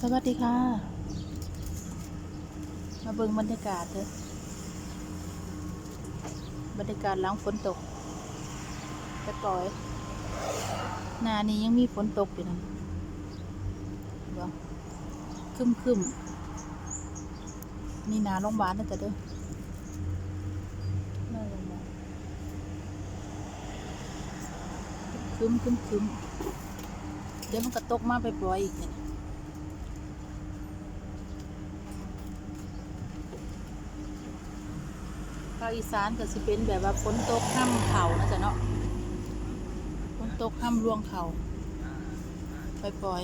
สวัสดีค่ะ มาเบิ่งบรรยากาศเด้อบรรยากาศหล้างฝนตกไปปล่อยหนานี้ยังมีฝนตกอยู่นะบ่คึมคึมนี่นาโรงพยาบาลนะแต่เด้อหน้าโรงพยคึมคึมคึมเดี๋ยวมันก็ตกมาไปปล่อยอีกเนี่ยาคอีสานก็สิเป็นแบบว่าฝนตกห้ามเขานะจ๊ะเนาะฝนตกห้ามร่วงเขาปล่อยปล่อย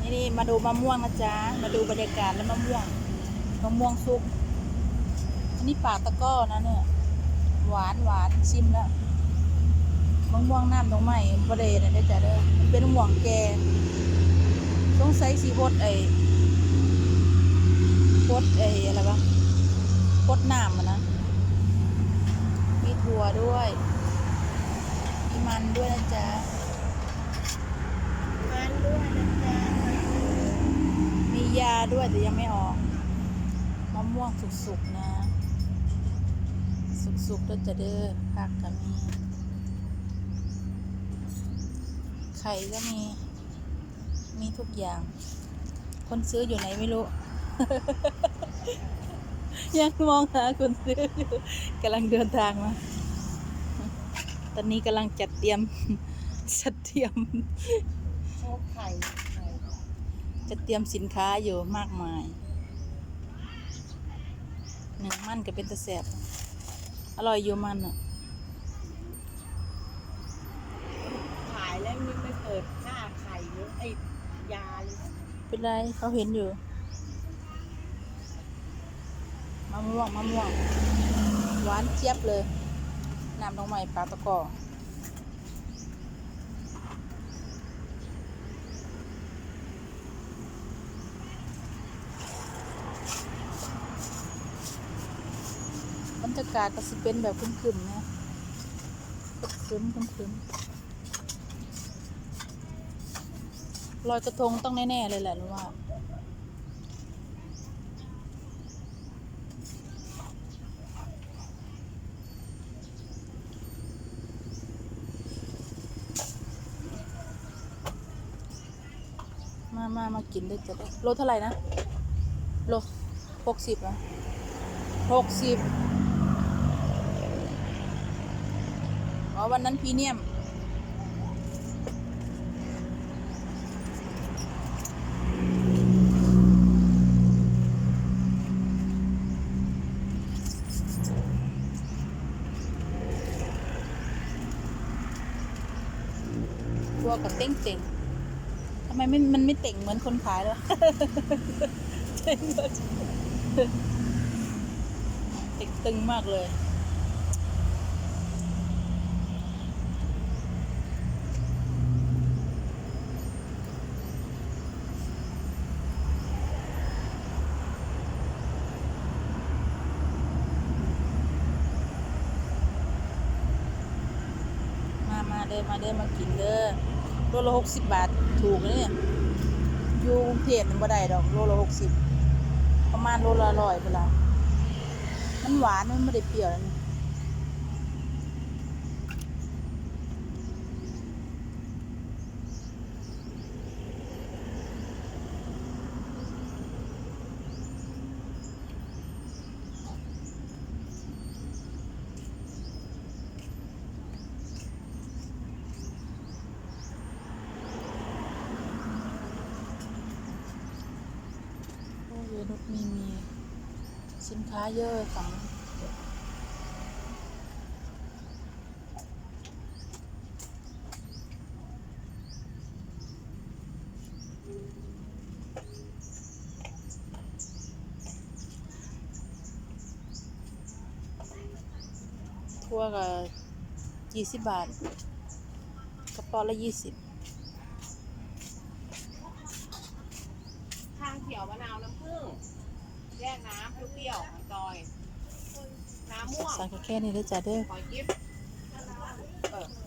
นี่นี่มาดูมะม่วงนะจ๊ะ มาดูบรรยากาศแล้วมะม่วง มะม่วงสุก อันนี้ป่าตะก้อนะเนี่ย หวานหวานชิมแล้ว มะม่วงน้ำตรงใหม่ประเดนะเด้อจ้ะเด้อมันเป็นมะม่วงแก่ต้องใส่สีพดไอ้พดไอ้อะไรวะพดน้ำอะนะมีถั่วด้วยมีมันด้วยนะจ๊ะมันด้วยนะจ๊ะมียาด้วยแต่ยังไม่ออกมะม่วงสุกๆนะ สุกๆแล้วจะเด้อผักก็มี ไข่ก็มี มีทุกอย่าง คนซื้ออยู่ไหนไม่รู้ ยังมองหาคนซื้ออยู่กำลังเดินทางมา ตอนนี้กำลังจัดเตรียม จัดเตรียมโชคไข่จะเตรียมสินค้าอยู่มากมาย หนึ่งมันก็เป็นตะแสบอร่อยอยู่มันอะ ปิดค่าไข่หรือไอ้ยาเลยเป็นไรเขาเห็นอยู่มะม่วงมะม่วงหวานเจี๊ยบเลยน้ำดอกไม้ปลาตะกอบรรยากาศก็สิเป็นแบบครึมๆนะคึมๆคึมๆ ลอยกระทงต้องแน่ ๆ เลยแหละหนูว่ามามามากินได้จะได้โลเท่าไหร่นะ โลหกสิบอะหกสิบอ๋อวันนั้นพรีเนียม ตัวกับเต้งเต่งทำไมไม่มันไม่เต่งเหมือนคนขายเลยวะเต่งตึงมากเลย มามาเดินมาเดินมากินเด้อโลละหกสิบบาทถูกเลยเนี่ยอยู่กรุงเทพมันบ่ได้ดอกโลละหกสิบประมาณโลละร้อยเวลามันหวานมันไม่ได้เปรี้ยวนะ มีมีสินค้าเยอะฝั่งนั้นทั่วกับยี่สิบบาท กระป๋อละยี่สิบ กน้ำเปรี้ยวอจอย น้ำม่วง สั่งแค่นี้ได้จ้ะเด้อยอ